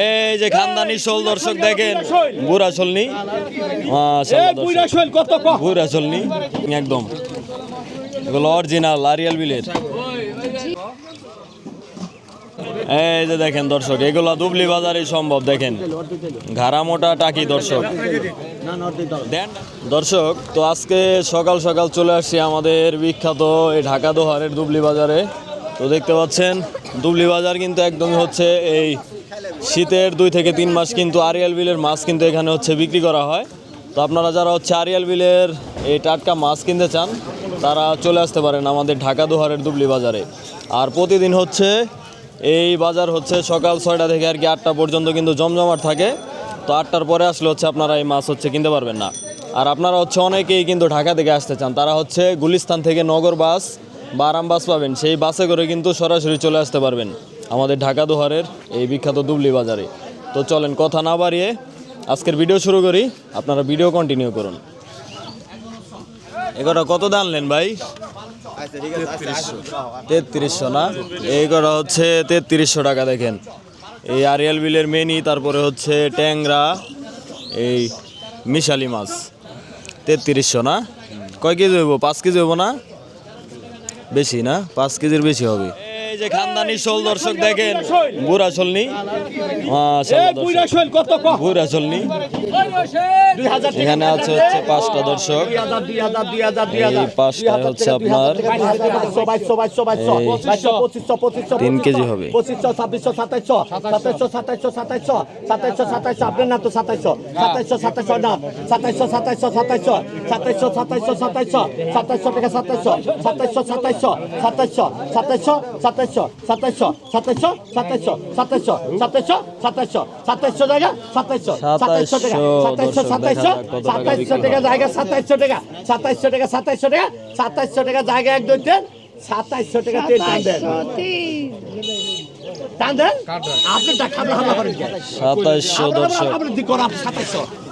এই যে খানদানি শোল দর্শক দেখেন। বুড়া শোলনি বুড়া শোলনি একদম। এগুলো অরিজিনাল আরিয়াল বিলের। এই যে দেখেন দর্শক এগুলো দুবলি বাজারে সম্ভব দেখেন। ঘাড়া মোটা টাকি দর্শক। দর্শক তো আজকে সকাল সকাল চলে আসছি আমাদের বিখ্যাত এই ঢাকা দোহারের দুবলি বাজারে। তো দেখতে পাচ্ছেন দুবলি বাজার কিন্তু একদমই হচ্ছে এই শীতের দুই থেকে তিন মাস কিন্তু আরিয়াল বিলের মাছ কিন্তু এখানে হচ্ছে বিক্রি করা হয়। তো আপনারা যারা হচ্ছে আরিয়াল বিলের এই টাটকা মাছ কিনতে চান, তারা চলে আসতে পারেন আমাদের ঢাকা দোহারের দুবলি বাজারে। আর প্রতিদিন হচ্ছে এই বাজার হচ্ছে সকাল ছয়টা থেকে আর কি আটটা পর্যন্ত কিন্তু জমজমাট থাকে। তো আটটার পরে আসলে হচ্ছে আপনারা এই মাছ হচ্ছে কিনতে পারবেন না। আর আপনারা হচ্ছে অনেকেই কিন্তু ঢাকা থেকে আসতে চান, তারা হচ্ছে গুলিস্তান থেকে নগর বাস বা আরাম বাস পাবেন। সেই বাসে করে কিন্তু সরাসরি চলে আসতে পারবেন। আমাদের ঢাকা দোহারের এই বিখ্যাত দুবলি বাজারে। তো চলেন, কথা না বাড়িয়ে আজকের ভিডিও শুরু করি। আপনারা ভিডিও কন্টিনিউ করুন। এগুলো কত দাম নেন ভাই? তেত্রিশশো না? এই করা হচ্ছে তেত্রিশশো টাকা, দেখেন। এই আরিয়াল বিলের মেনি, তারপরে হচ্ছে ট্যাংরা, এই মিশালি মাছ। তেত্রিশশো না? কয় কেজি হইব? পাঁচ কেজি হইব না? বেশি না? পাঁচ কেজির বেশি হবে। যে খানদানি শোল দর্শক দেখেন বুড়া শোলনি ক বুড়া শোলনি এখানে আছে হচ্ছে পাঁচটা দর্শক পাঁচটায় হচ্ছে আপনার তিন কেজি হবে। পঁচিশশো ছাব্বিশশো সাতাইশশো সাতাইশশো সাতাইশশো সাতাইশশো সাতাইশশো সাতাইশশো আপনার না তো সাতাইশশো সাতাইশশো সাতাইশশো না সাতাইশশো সাতাইশশো সাতাইশশো সাতাইশশো সাতাইশশো সাতাইশশো সাতাইশশো টাকা সাতাইশশো সাতাইশশো সাতাইশশো সাতাইশশো সাতাইশশো সাতাইশশো সাতাইশশো সাতাইশশো সাতাইশশো সাতাইশশো সাতাইশশো সাতাইশশো সাতাইশশো জায়গা সাতাইশশো সাতাইশশো টাকা সাতাইশশো সাতাইশশো সাতাইশশো টাকা জায়গা সাতাইশশো টাকা সাতাইশশো টাকা সাতাইশশো টাকা সাতাইশশো টাকা জায়গা এক দুই তিন সাতাইশশো টাকা তেল টান দেন। টান দেন? আপনি টাকা আপনি হামলা করেন? সাতাইশশো দর্শক। আপনার দিক করা সাতাইশশো।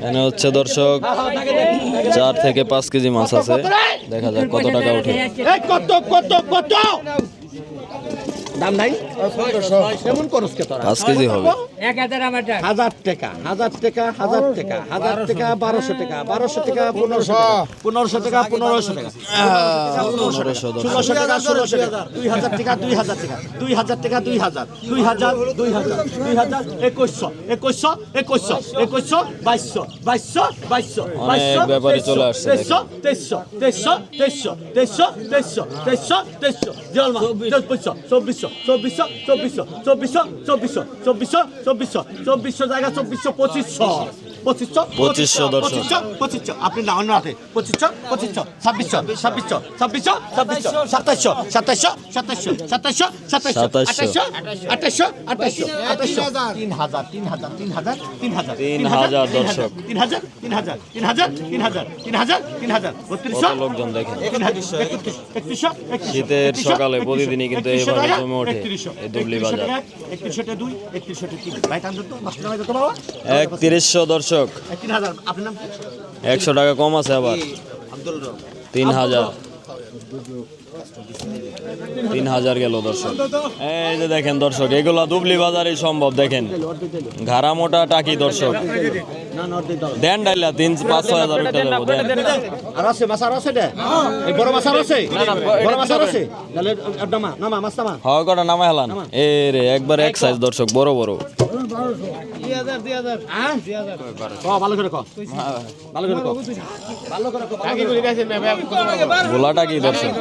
এখানে হচ্ছে দর্শক, চার থেকে পাঁচ কেজি মাছ আছে। দেখা যাক কত টাকা ওঠে। কত কত কত? দাম নাই? কেমন করস কে তোরা? পাঁচ কেজি হবে। হাজার টাকা। হাজার টাকা হাজার টাকা হাজার টাকা বারোশো টাকা বারোশো টাকা পনেরোশো টাকা পনেরোশো টাকা পনেরোশো টাকা। ষোলোশো টাকা ষোলোশো টাকা দুই হাজার। টাকা দুই হাজার টাকা দুই হাজার টাকা দুই হাজার দুই হাজার দুই হাজার দুই হাজার একুশশো একুশশো একুশশো একুশশো বাইশশো বাইশশো বাইশশো বাইশশো ব্যাপারী চলে আসছে, তেইশশো তেইশশো তেইশশো তেইশশো তেইশশো তেইশশো তেইশশো তেইশশো জলমা চব্বিশশো চব্বিশশো চব্বিশশো চব্বিশশো চব্বিশশো চব্বিশশো চব্বিশশো চব্বিশশো চব্বিশশো জায়গা চব্বিশশো পঁচিশশো পঁচিশশো পঁচিশশো। পঁচিশশো পঁচিশশো আপনি না অন্য হাতে পঁচিশশো পঁচিশশো ছাব্বিশশো ছাব্বিশশো ছাব্বিশশো ছাব্বিশশো সাতাশশো সাতাশশো সাতাশশো সাতাশশো সাতাশশো। আঠাশশো আঠাশশো আঠাশশো আঠাশশো তিন হাজার তিন হাজার তিন হাজার তিন হাজার তিন হাজার দর্শক। তিন হাজার তিন হাজার তিন হাজার তিন হাজার তিন হাজার তিন হাজার বত্রিশশো লোকজন দেখেন শীতের সকালে প্রতিদিনই কিন্তু এইভাবে দর্শক। একশো টাকা কম আছে আবার। তিন হাজার। তিন হাজার গেল দর্শক। এই যে দেখেন দর্শক এগুলা দুবলি বাজারে সম্ভব দেখেন। ঘাড়া মোটা টাকি দর্শক। দেন ডাইলা তিন পাঁচ ছয় হাজার উঠে দেবো দেন। আর আছে মাছ আর আছে বড় মাছ আর আছে? বড় মাছ আর আছে? নামা নামা মাছ নামা। হাওয়া কটা নামা হেলান। এ রে একবার এক সাইজ দর্শক বড় বড়। হ্যাঁ। গোলাটা কি দর্শক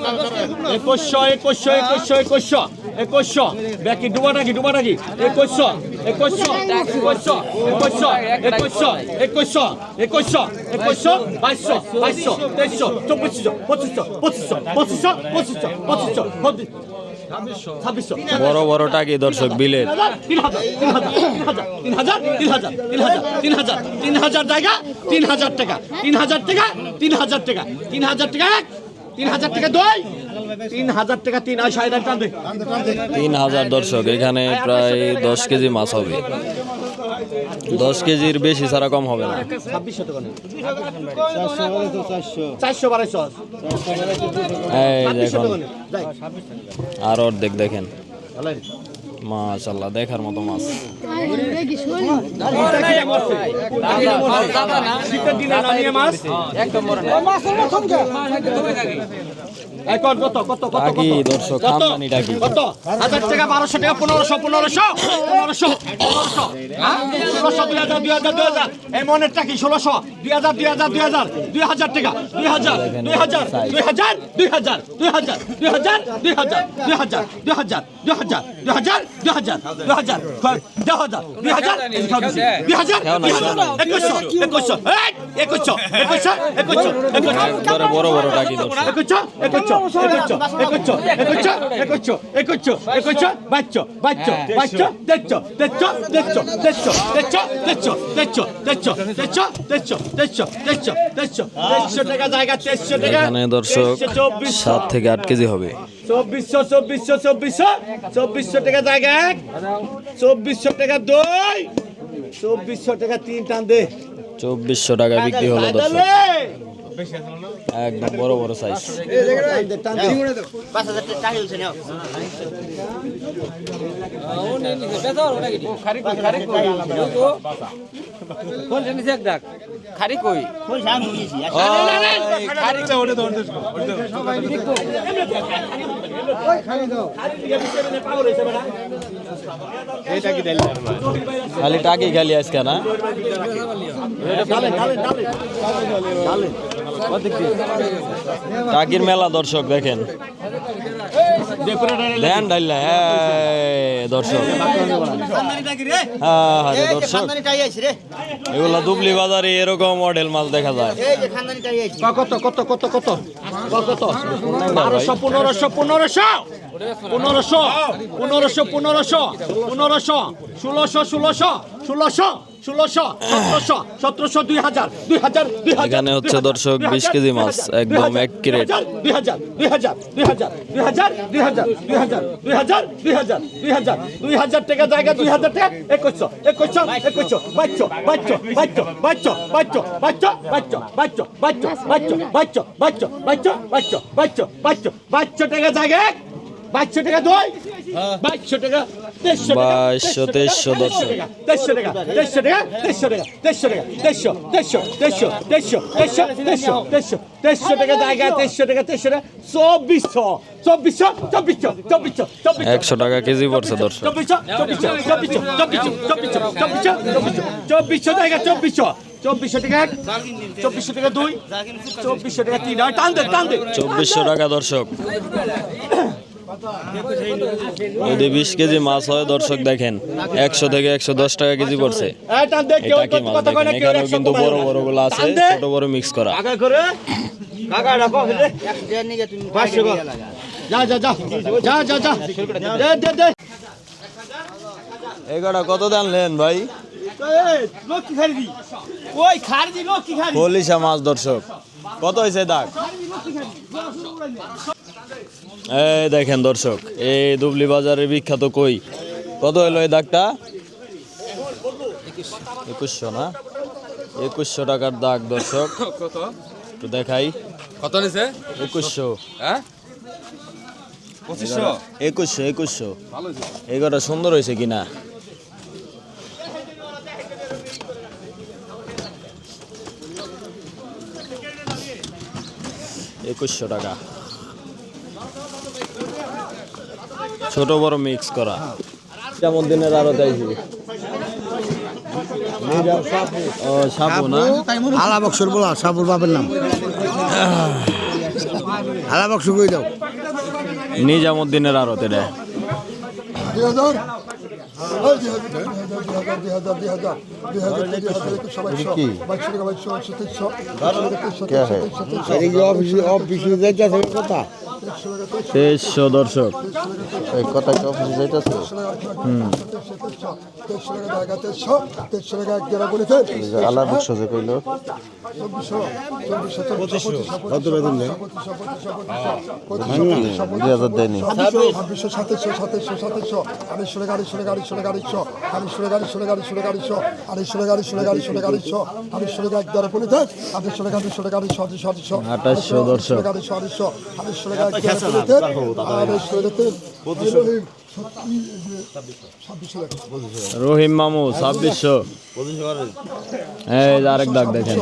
একুশশো একুশশো একুশশো একুশশো একুশশো ব্যাকি ডুবাটা কি ডুবাটা কি একুশশো একুশশো একুশশো একুশশো একুশশো একুশশো একুশশো একুশশো বাইশশো বাইশশো তেইশশো চব্বিশশো বড় বড় টাকি দর্শক বিলের তিন হাজার তিন হাজার তিন হাজার তিন হাজার তিন হাজার হাজার তিন হাজার জায়গা তিন হাজার টাকা তিন হাজার টাকা তিন হাজার টাকা তিন হাজার টাকা তিন হাজার টাকা দুই তিন হাজার টাকা তিন আর টান দে তিন হাজার দর্শক এখানে প্রায় দশ কেজি মাছ হবে দশ কেজির বেশি ছাড়া কম হবে না এই দেখুন আর অর্ধেক দেখেন মাশাল্লাহ দেখার মতো মাছ কত দর্শক টাকি কত হাজার টাকা বারোশো টাকা পনেরোশো পনেরোশো পনেরোশো পনেরোশো হ্যাঁ? ষোলোশো দুই হাজার দুই হাজার দুই হাজার এই মনের টাকি ষোলোশো দুই হাজার দুই হাজার দুই হাজার দুই হাজার টাকা দুই হাজার দুই হাজার দুই হাজার দুই হাজার দুই হাজার দুই হাজার দুই হাজার দুই হাজার দুই হাজার দুই হাজার দুই হাজার দুই হাজার দুই হাজার দুই হাজার দুই হাজার দুই হাজার দুই হাজার একুশশো একুশশো এই, একুশশো একুশশো একুশশো একুশশো একবারে বড় বড় টাকি দর্শক একচ্ছ একচ্ছ একচ্ছ একচ্ছ একচ্ছ একচ্ছ বাচ্চ বাচ্চ বাচ্চ তেচ্ছ তেচ্ছ তেচ্ছ তেচ্ছ তেচ্ছ তেচ্ছ তেচ্ছ তেচ্ছ তেচ্ছ তেচ্ছ তেচ্ছ তেচ্ছ তেচ্ছ তেচ্ছ টাকা জায়গা তেচ্ছ টাকা দর্শক সাত থেকে আট কেজি হবে চব্বিশশো চব্বিশশো চব্বিশশো চব্বিশশো টাকা জায়গা এক চব্বিশশো টাকা দুই চব্বিশশো টাকা তিন টান দে চব্বিশশো টাকা বিক্রি হলো দর্শক একদম বড় বড় সাইজ খারি কই খালি টাকি খালি আজকে না? টাকির মেলা দর্শক দেখেন। দেন ডাইলা হ্যাঁ দর্শক। হ্যাঁ হ্যাঁ দর্শক। এগুলা দুবলি বাজারে এরকম মডেল মাছ দেখা যায়। কত কত কত কত কত? বারোশো পনেরোশো পনেরোশো! পনেরোশো পনেরোশো পনেরোশো পনেরোশো ষোলোশো ষোলোশো ষোলোশো! ষোলোশো সতেরোশো সতেরোশো দুই হাজার দুই হাজার দুই হাজার এখানে হচ্ছে দর্শক দুই 20 হাজার, কেজি মাছ, একদম এক ক্রেট। দুই হাজার দুই হাজার দুই হাজার দুই হাজার দুই হাজার দুই হাজার দুই হাজার দুই হাজার দুই হাজার দুই হাজার টাকা জায়গা দুই হাজার টাকা একুশশো একুশশো একুশশো বাচ্চো বাচ্চো বাচ্চো বাচ্চো বাচ্চো বাচ্চো বাচ্চো বাচ্চো বাচ্চো বাচ্চো বাচ্চো বাচ্চো বাচ্চো বাচ্চো বাচ্চো বাচ্চো বাচ্চো টাকা জায়গা বাইশশো টাকা দুই বাইশশো টাকা বাইশশো, টাকা টাকা টাকা টাকা টাকা জায়গা টাকা টাকা চব্বিশশো চব্বিশশো চব্বিশশো চব্বিশশো একশো টাকা কেজি পড়ছে দর্শক চব্বিশশো চব্বিশশো চব্বিশশো চব্বিশশো চব্বিশশো চব্বিশশো চব্বিশশো চব্বিশশো টাকা চব্বিশশো চব্বিশশো টাকা এক চব্বিশশো টাকা দুই চব্বিশশো টাকা তিন টান দে টান দে চব্বিশশো টাকা দর্শক যদি বিশ কেজি মাছ হয় দর্শক দেখেন একশো থেকে একশো দশ টাকা কেজি পড়ছে। এটা কিন্তু বড় বড়গুলো আছে ছোট বড় মিক্স করা। এগারো কত দাম লেন ভাই? বলিসা মাছ দর্শক। কত হয়েছে দাগ? এই দেখেন দর্শক এই দুবলি বাজারের বিখ্যাত কই? কত হলো এই দাগটা? একুশশো না? একুশশো টাকার দাগ দর্শক। একটু দেখাই। কত নিছে? একুশশো। হ্যাঁ? একুশশো একুশশো। হয়েছে। এগারোটা সুন্দর হয়েছে কিনা? একুশশো টাকা। ছোট বড় মিক্স করা। যেমন দিনের আরও না? আলা বক্সর বলা সাবুর বাপের নাম। আলা বক্স কই দাও? নিজামুদ্দিনের আরও তেরে দুই হাজার দুই হাজার, দুই হাজার, দুই হাজার, দুই হাজার, একুশশো, বাইশশো, বাইশশো বলেছে আলা বক্স যে কইলো চব্বিশশো চব্বিশশো চব্বিশশো কত বেতন দেয় পঁচিশশো। দুই হাজার দেয়নি। ছাব্বিশশো। সাতাইশশো সাতাইশশো সাতাইশশো আড়াইশো টাকা আড়াইশো টাকা আড়াইশো টাকা আড়াইশো আড়াইশো টাকা আড়াইশো টাকা আড়াইশো টাকা আড়াইশো আড়াইশো টাকা আড়াইশো টাকা আড়াইশো টাকা আড়াইশো আড়াইশো টাকা এক দ্বারা পড়ে দেয় আড়াইশো টাকা আড়াইশো টাকা আড়াইশো আড়াইশো আড়াইশো দর্শক। টাকা আড়াইশো আড়াইশো আড়াইশো টাকা রহিম মামু ছাব্বিশশো। এই যে আরেক দাগ দেখেন।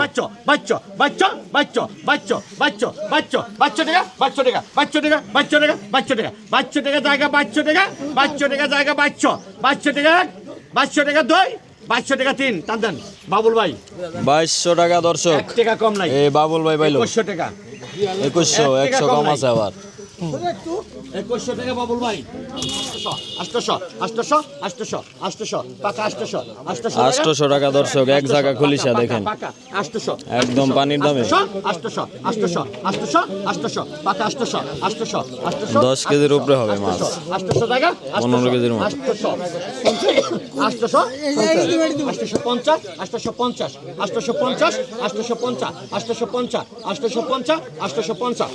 বাচ্চো বাচ্চো বাচ্চো বাচ্চো বাচ্চো বাচ্চো বাচ্চো বাচ্চো টাকা বাচ্চো টাকা বাচ্চো টাকা বাচ্চো টাকা বাচ্চো টাকা বাচ্চো টাকা জায়গা বাচ্চো টাকা বাচ্চো টাকা জায়গা বাচ্চো বাচ্চো টাকা বাচ্চো টাকা দুই বাচ্চো টাকা তিন টান দেন বাবুল ভাই। বাইশশো টাকা দর্শক। টাকা কম নাই। এই বাবুল ভাই ভাই একুশশো টাকা। একুশশো একশো কম আছে আবার। একুশশো টাকা বাবুল ভাই আষ্টশো আষ্টশো আষ্টশো আষ্টশো পাকা আষ্টশো আষ্টশো আটশোশো টাকা দর্শক এক জায়গা খুলিসা দেখেন আষ্টশো একদম পানির দামে। আষ্টশো আষ্টশো আষ্টশো আষ্টশো পাকা আষ্টশো আষ্টশো আষ্টশো দশ কেজির উপরে হবে মাছ আষ্টশো জায়গা পনেরো কেজির মতো। আষ্টশো আষ্টশো আষ্টশো পঞ্চাশ আষ্টশো পঞ্চাশ আষ্টশো পঞ্চাশ আষ্টশো পঞ্চাশ আষ্টশো পঞ্চাশ আষ্টশো পঞ্চাশ আষ্টশো পঞ্চাশ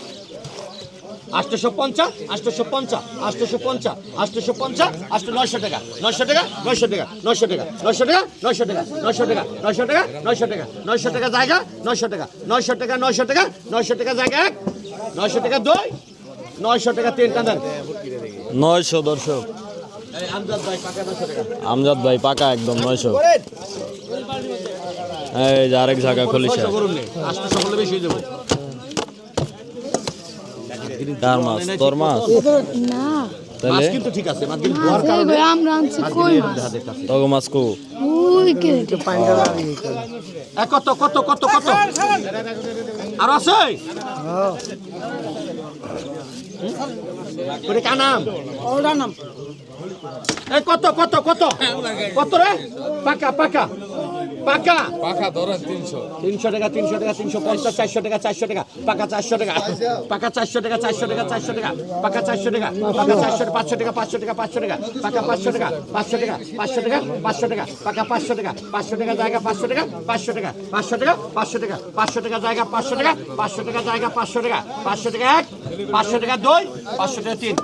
আষ্টশো পঞ্চাশ আষ্টশো পঞ্চাশ আষ্টশো পঞ্চাশ আষ্টশো পঞ্চাশ আষ্ট নয়শো টাকা নয়শো টাকা নয়শো টাকা নয়শো টাকা নয়শো টাকা নয়শো টাকা নয়শো টাকা নয়শো টাকা নয়শো টাকা নয়শো টাকা জায়গা নয়শো টাকা নয়শো টাকা নয়শো টাকা নয়শো টাকা জায়গা এক নয়শো টাকা দুই নয়শো টাকা তিন টাকা নয়শো দর্শক আমজাদ ভাই পাকা নয়শো টাকা আমজাদ ভাই পাকা একদম নয়শো এই আরেক জায়গা খুলিসা বেশি হয়ে যাব কার মাছ তোর মাছ? না। তাহলে? কিন্তু ঠিক আছে মাছ কিন্তু মাছ এই আমরা আনছি কই মাছ? তগো মাছ কো। ওই কেটে এ কত কত কত কত? আর আছে? করে কত কত কত? কত রে? পাকা পাকা। পাকা পাখা ধরেন তিনশো তিনশো টাকা তিনশো টাকা তিনশো পঞ্চাশ চারশো টাকা চারশো টাকা পাকা চারশো টাকা পাকা চারশো টাকা চারশো টাকা চারশো টাকা পাকা চারশো টাকা পাকা চারশো পাঁচশো টাকা পাঁচশো টাকা পাঁচশো টাকা পাকা পাঁচশো টাকা পাঁচশো টাকা পাঁচশো টাকা পাঁচশো টাকা পাকা পাঁচশো টাকা পাঁচশো টাকা জায়গা পাঁচশো টাকা পাঁচশো টাকা পাঁচশো টাকা পাঁচশো টাকা পাঁচশো টাকা জায়গা পাঁচশো টাকা পাঁচশো টাকা জায়গা পাঁচশো টাকা পাঁচশো টাকা এক পাঁচশো টাকা দুই পাঁচশো টাকা তিন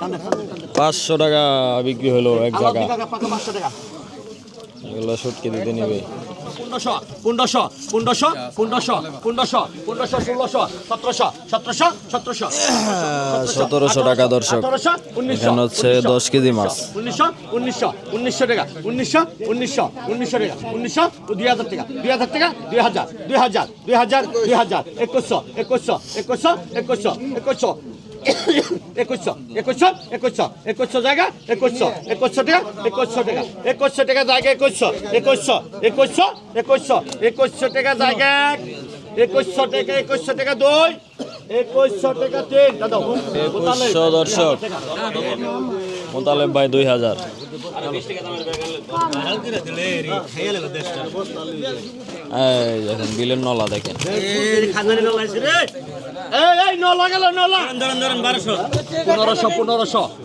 পাঁচশো টাকা বিক্রি হলো এক জায়গা পাকা পাঁচশো টাকা এগুলো সুটকে দিতে নিবে পনেরোশো পনেরোশো পনেরোশো পনেরোশো পনেরোশো পনেরোশো ষোলোশো সতেরোশো সতেরোশো সতেরোশো সতেরোশো টাকা দর্শক। এখানে হচ্ছে দশ কেজি মাছ। উনিশশো উনিশশো উনিশশো টাকা উনিশশো উনিশশো উনিশশো টাকা উনিশশো দুই হাজার টাকা দুই হাজার টাকা দুই হাজার দুই হাজার দুই হাজার দুই হাজার একুশশো একুশশো একুশশো একুশশো একুশশো একুশশো একুশশো একুশশো একুশশো জায়গা একুশশো একুশশো টাকা একুশশো টাকা একুশশো টাকা জায়গা একুশশো একুশশো একুশশো একুশশো একুশশো টাকা জায়গা এক। একুশশো টাকা একুশশো টাকা দুই একুশশো টাকা তিন দাদা একুশশো দর্শক। মোতালেব ভাই দুই হাজার। এই দেখেন বিলের নলা দেখেন। এই এই নলা গেল নলা। পনেরোশো পনেরোশো।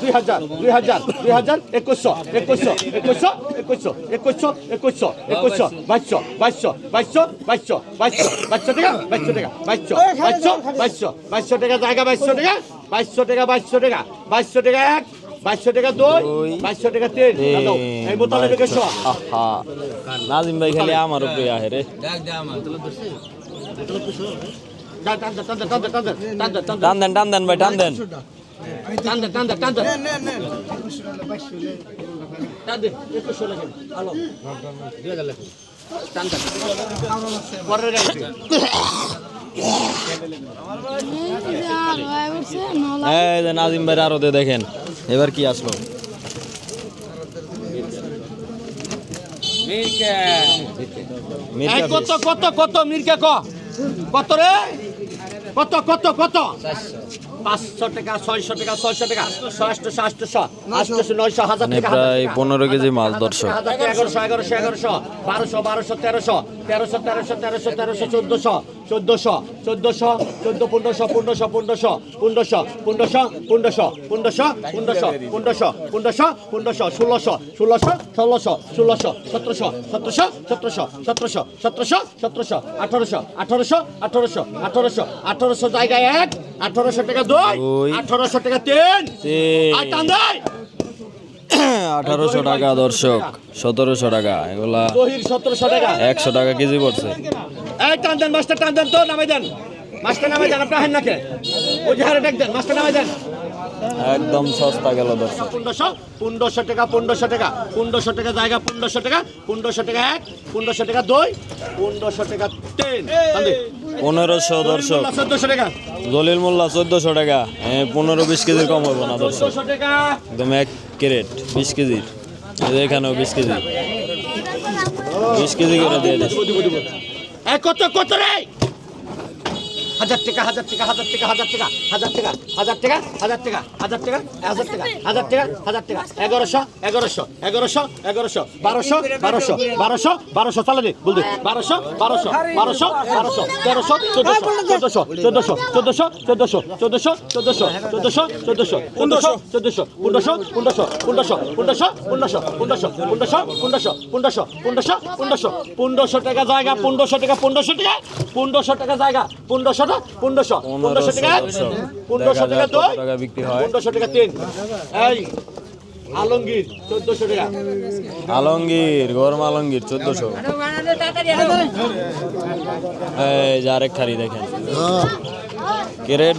দুই হাজার দুই হাজার দুই হাজার একুশশো একুশশো একুশশো একুশশো একুশশো একুশশো একুশশো বাইশশো বাইশশো বাইশশো বাইশশো বাইশশো বাইশশো টাকা বাইশশো টাকা বাইশশো বাইশশো বাইশশো বাইশশো টাকা জায়গা বাইশশো টাকা বাইশশো টাকা বাইশশো টাকা বাইশশো টাকা এক বাইশশো টাকা দুই বাইশশো টাকা তিন দাদা, এই বোতলে বেশো আহা নাজিম ভাই খালি আমার উপরে আহে রে। টান দেন টান দেন দেন টান দেন। টান দে টান দে টান দে। দেখেন এবার কি আসলো? কত কত কত মির্কে কত রে? কত কত কত? পাঁচশো টাকা ছয়শো টাকা ছয়শো টাকা ছয়শো আটশো আটশো নয়শো হাজার মানে টাকা প্রায় পনেরো কেজি মাছ দর্শক। এগারোশো এগারোশো এগারোশো বারোশো বারোশো তেরোশো তেরোশো তেরোশো তেরোশো তেরোশো চোদ্দশো চোদ্দশো চোদ্দশো চোদ্দ পনেরোশো পনেরোশো পনেরোশো পনেরোশো পনেরোশো পনেরোশো পনেরোশো পনেরোশো পনেরোশো পনেরোশো পনেরোশো ষোলোশো ষোলোশো ষোলোশো ষোলোশো সতেরোশো সতেরোশো সতেরোশো সতেরোশো সতেরোশো সতেরোশো আঠারোশো আঠারোশো আঠারোশো আঠারোশো আঠারোশো জায়গায় এক আঠারোশো টাকা দুই। আঠারোশো টাকা তিন। আর টান আঠারোশো টাকা দর্শক। সতেরোশো টাকা এগুলা সতেরোশো টাকা। একশো টাকা কেজি পড়ছে। এই টান দেন মাস্টার টান দেন তো নামাই দেন। মাস্টার নামাই দেন আপনার হেন নাকে। ওই হারে ডাক দেন মাস্টার নামাই দেন। একদম সস্তা গেল দর্শক। পনেরোশো পনেরোশো টাকা পনেরোশো টাকা পনেরোশো টাকা জায়গা পনেরোশো টাকা পনেরোশো টাকা এক পনেরোশো টাকা দুই পনেরোশো টাকা তিন। পনেরোশো দর্শক। চোদ্দশো টাকা। জলিল মোল্লা চোদ্দশো টাকা। এ, পনেরো বিশ কেজির কম হবে না দর্শক। একদম এক ক্যারেট বিশ কেজির। এখানেও বিশ কেজি। বিশ কেজি করে দিয়ে কত কত রে? হাজার টাকা হাজার টাকা হাজার টাকা হাজার টাকা হাজার টাকা হাজার টাকা হাজার টাকা হাজার টাকা হাজার টাকা হাজার টাকা হাজার টাকা এগারোশো এগারোশো এগারোশো এগারোশো বারোশো বারোশো বারোশো বারোশো চালে দে বলতে বারোশো বারোশো বারোশো বারোশো তেরোশো চোদ্দশো চোদ্দশো চোদ্দশো চোদ্দশো চোদ্দশো চোদ্দশো চোদ্দশো চোদ্দশো চোদ্দশো চোদ্দশো চোদ্দশো পনেরোশো পনেরোশো পনেরোশো পনেরোশো পনেরোশো পনেরোশো পনেরোশো পনেরোশো পনেরোশো পনেরোশো পনেরোশো টাকা জায়গা পনেরোশো টাকা পনেরোশো টাকা পনেরোশো টাকা জায়গা পনেরোশো টাকা পনেরোশো। পনেরোশো টাকা? পনেরোশো টাকা কত দুই? টাকা বিক্রি পনেরোশো টাকা তিন। এই আলমগীর চোদ্দশো টাকা। আলমগীর গরম আলমগীর চোদ্দশো। এই যে আরেক খারি দেখেন।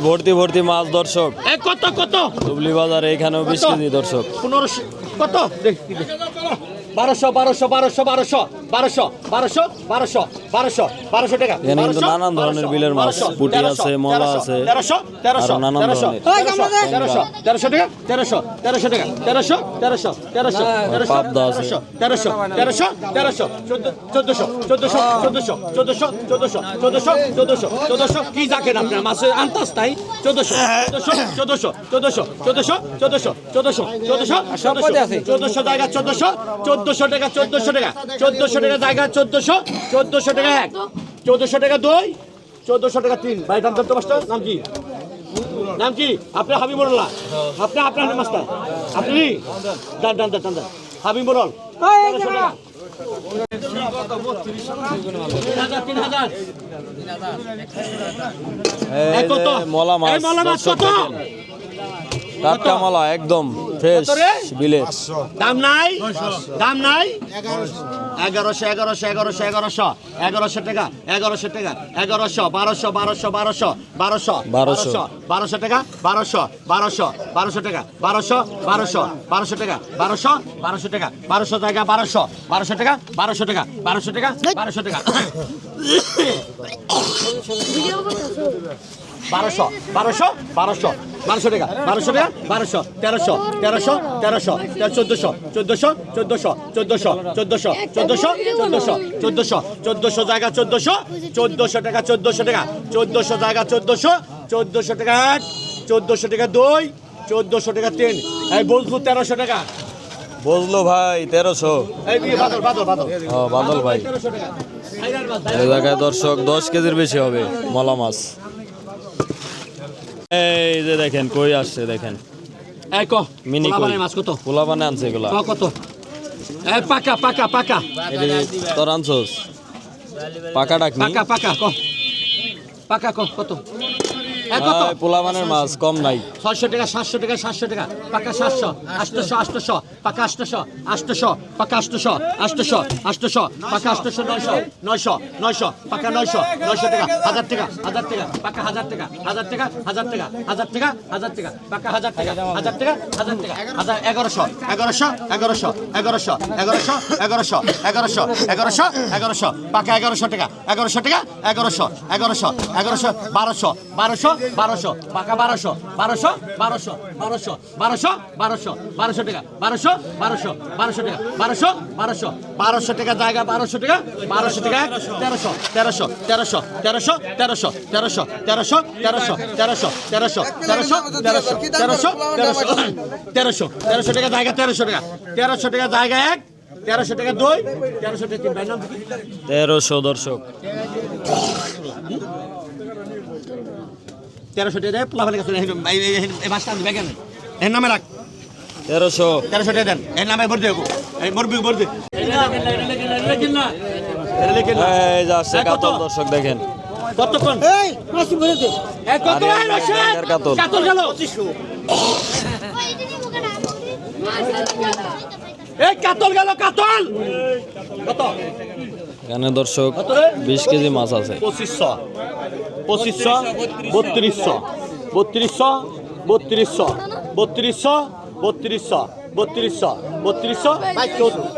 ভর্তি ভর্তি মাছ দর্শক। কত কত? ডুবলি বাজারে এখানেও বিশ কেজি দর্শক। পনেরোশো কত? দেখ। বারোশো বারোশো বারোশো বারোশো বারোশো বারোশো বারোশো বারোশো বারোশো টাকা এখানে কিন্তু নানান ধরনের বিলের মাছ, পুঁটি তেরোশো, আছে, মলা তেরোশো, আছে, তেরোশো তেরোশো নানান তেরোশো, ধরনের। তেরোশো, তেরোশো তেরোশো তেরোশো তেরোশো তেরোশো তেরোশো তেরোশো তেরোশো তেরোশো তেরোশো তেরোশো চোদ্দ- চোদ্দশো চোদ্দশো চোদ্দশো চোদ্দশো চোদ্দশো চোদ্দশো চোদ্দশো চোদ্দশো কি জাকেন আপনার মাছের আন্তাজ তাই চোদ্দশো চোদ্দশো চোদ্দশো চোদ্দশো চোদ্দশো চোদ্দশো চোদ্দশো চোদ্দশো চোদ্দশো জায়গা চোদ্দশো চোদ্দশো টাকা চোদ্দশো টাকা চোদ্দশো টাকা জায়গা চোদ্দশো চোদ্দশো টাকা এক চোদ্দশো টাকা দুই চোদ্দশো টাকা তিন। ভাই দাম তো মাস্টার নাম কি? নাম কি? আপনার হাবিবুরল্লাহ আপনি আপনার মাস্টার। আপনি দান দান দান দান হাবিবুরল মলা মাছ কত? টাটকা মলা একদম ফ্রেশ? বিলের। দাম নাই? দাম নাই? এগারোশো এগারোশো এগারোশো এগারোশো এগারোশো টাকা এগারোশো টাকা এগারোশো বারোশো বারোশো বারোশো বারোশো বারোশো। বারোশো টাকা বারোশো বারোশো বারোশো টাকা বারোশো বারোশো বারোশো টাকা বারোশো বারোশো টাকা বারোশো টাকা বারোশো বারোশো টাকা বারোশো টাকা বারোশো টাকা বারোশো টাকা। বারোশো বারোশো বারোশো বারোশো টাকা বারোশো টাকা বারোশো তেরোশো তেরোশো তেরোশো তেরো চোদ্দশো চোদ্দশো চোদ্দশো চোদ্দশো চোদ্দশো চোদ্দশো চোদ্দশো চোদ্দশো চোদ্দশো জায়গা চোদ্দশো চোদ্দশো টাকা চোদ্দশো টাকা চোদ্দশো জায়গা চোদ্দশো চোদ্দশো টাকা এক চোদ্দশো টাকা দুই চোদ্দশো টাকা তিন। এই বলব তেরোশো টাকা? বুঝলো ভাই তেরোশো। বাদল ভাই। এই জায়গায় দর্শক দশ কেজির বেশি হবে মলা মাছ। এই যে দেখেন কই আসছে দেখেন? এই ক মিনি কই? মাছ কত? পোলা বানে আনছে এগুলা। কত? এই পাকা পাকা পাকা। তোর আনছস? পাকা ডাক পাকা পাকা ক। পাকা ক কত? পোলামানের মাছ কম নাই ছয়শো টাকা সাতশো টাকা সাতশো টাকা পাকা সাতশো আটশোশো আটশোশো পাকা আটশোশো আটশোশো পাকা আটশোশো আটশোশো আটশোশো পাকা আটশোশো নয়শো নয়শো নয়শো পাকা নয়শো নয়শো টাকা হাজার টাকা হাজার টাকা পাকা হাজার টাকা হাজার টাকা হাজার টাকা হাজার টাকা হাজার টাকা পাকা হাজার টাকা হাজার টাকা হাজার টাকা হাজার এগারোশো এগারোশো এগারোশো এগারোশো এগারোশো এগারোশো এগারোশো এগারোশো এগারোশো পাকা এগারোশো টাকা এগারোশো টাকা এগারোশো এগারোশো এগারোশো বারোশো বারোশো বারোশো পাকা বারোশো বারোশো বারোশো বারোশো বারোশো বারোশো বারোশো টাকা বারোশো বারোশো বারোশো টাকা বারোশো বারোশো বারোশো টাকা জায়গা বারোশো টাকা বারোশো টাকা তেরোশো তেরোশো তেরোশো তেরোশো তেরোশো তেরোশো তেরোশো তেরোশো তেরোশো তেরোশো তেরোশো তেরোশো তেরোশো তেরোশো তেরোশো তেরোশো টাকা জায়গা তেরোশো টাকা তেরোশো টাকা জায়গা এক তেরোশো টাকা দুই তেরোশো টাকা তিন তেরোশো দর্শক তেরোশো টাকা পোলাফালি কাছে এই এর নামে রাখ। তেরোশো। তেরোশো টাকা দেন। এর নামে ভর্তি হোক মরবি ভর্তি দর্শক দেখেন। কাতল। গেল। কাতল দর্শক 20 কেজি মাছ আছে। পঁচিশশো বত্রিশশো। বত্রিশশো বত্রিশশো বত্রিশশো বত্রিশশো। বত্রিশশো বত্রিশশো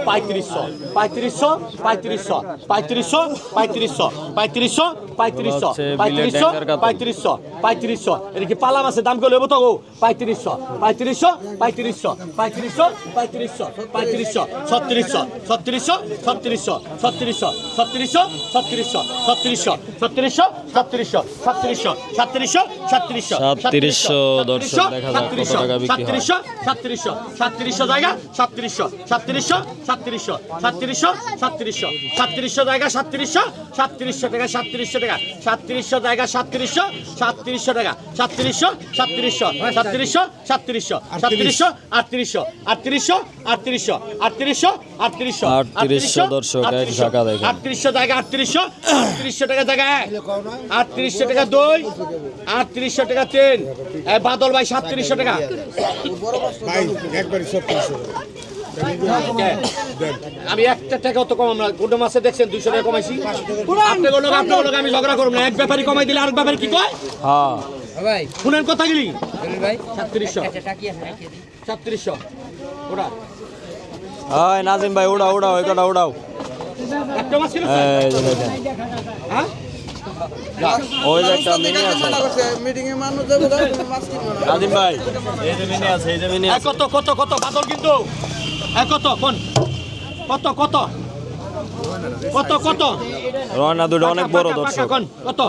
পঁয়ত্রিশশো পঁয়ত্রিশশো পঁয়ত্রিশশো পঁয়ত্রিশশো পঁয়ত্রিশশো পঁয়ত্রিশশো পঁয়ত্রিশশো পঁয়ত্রিশশো। পঁয়ত্রিশশো পঁয়ত্রিশশো এটা কি পালা মাছের দাম গেলে তো পঁয়ত্রিশশো পঁয়ত্রিশশো পঁয়ত্রিশশো পঁয়ত্রিশশো পঁয়ত্রিশশো পঁয়ত্রিশশো ছত্রিশশো ছত্রিশশো ছত্রিশশো ছত্রিশশো ছত্রিশশো ছত্রিশশো ছত্রিশশো ছত্রিশশো ছত্রিশশো ছত্রিশশো দর্শক দেখা যাক কত টাকা বিক্রি হয়। সাতত্রিশশো জায়গা সাতত্রিশশো সাতত্রিশশো সাতত্রিশশো সাতত্রিশশো সাতত্রিশশো সাতত্রিশশো জায়গা সাতত্রিশশো সাতত্রিশশো টাকা সাতত্রিশশো টাকা সাতত্রিশশো জায়গা সাতত্রিশশো সাতত্রিশশো টাকা সাতত্রিশশো সাতত্রিশশো সাতত্রিশশো সাতত্রিশশো সাতত্রিশশো আটত্রিশশো আটত্রিশশো আটত্রিশশো আটত্রিশশো আটত্রিশশো আটত্রিশশো দর্শক। আটত্রিশশো জায়গা আটত্রিশশো আটত্রিশশো টাকা জায়গা এক আটত্রিশশো টাকা দুই আটত্রিশশো টাকা তিন বাদল ভাই সাতত্রিশশো টাকা আমি একটা টাকা অত কম আমরা গুন্ড মাছে দেখছেন দুইশো টাকা কমাইছি। আপনার লোক আপনার লোক আমি ঝগড়া করব না এক ব্যাপারই কমাই দিলে আরেক ব্যাপারে কি কয়? হ্যাঁ। ভাই। শুনেন কথা গেলি ভাই। সাতত্রিশশো। সাতত্রিশশো। ওটা হয় নাজিম ভাই উড়াও উড়াও এই কটা উড়াও একটা এই হ্যাঁ? ওই একটা মিনি আছে। মিটিং এ মানুষ যাবে মাছ কিনবে না। নাজিম ভাই এই যে মিনি আছে এই যে মিনি আছে কত কত কত বাদল কিন্তু। কত কোন? কত কত? কত কত? রয়না দুটো অনেক বড় দর্শক। কত?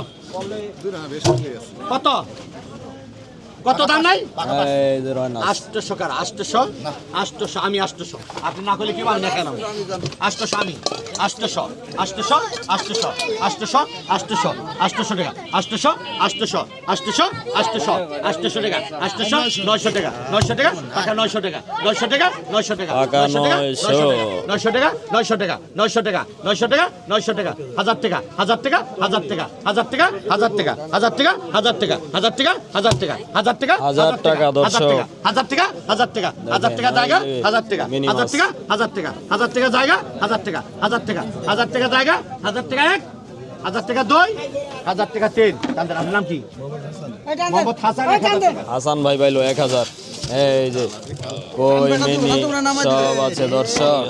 কত? কত দাম নাই? এই যে রয়না আষ্টশো কার আষ্টশো আষ্টশো আমি আষ্টশো আপনি না করলে কি পারেন কেন আষ্টশো আমি। আষ্টশো আষ্টশো আষ্টশো আষ্টশো আষ্টশো আষ্টশো টাকা। আষ্টশো আষ্টশো আষ্টশো আষ্টশো আষ্টশো টাকা। আষ্টশো নয়শো টাকা। নয়শো টাকা টাকা নয়শো টাকা। নয়শো টাকা নয়শো টাকা। নয়শো টাকা, নয়শো। নয়শো টাকা নয়শো টাকা নয়শো টাকা নয়শো টাকা নয়শো টাকা। হাজার টাকা হাজার টাকা হাজার টাকা হাজার টাকা হাজার টাকা হাজার টাকা হাজার টাকা হাজার টাকা হাজার টাকা হাজার টাকা হাজার টাকা, দর্শক। হাজার টাকা হাজার টাকা হাজার টাকা জায়গা হাজার টাকা মিনি হাজার টাকা হাজার টাকা হাজার টাকা জায়গা হাজার টাকা হাজার টাকা হাজার টাকা জায়গা হাজার টাকা এক হাজার টাকা দুই হাজার টাকা তিন তাদের আপনার নাম কি মোহাম্মদ হাসান হাজার ভাই পাইলো এক হাজার এই যে কই মিনি সব আছে দর্শক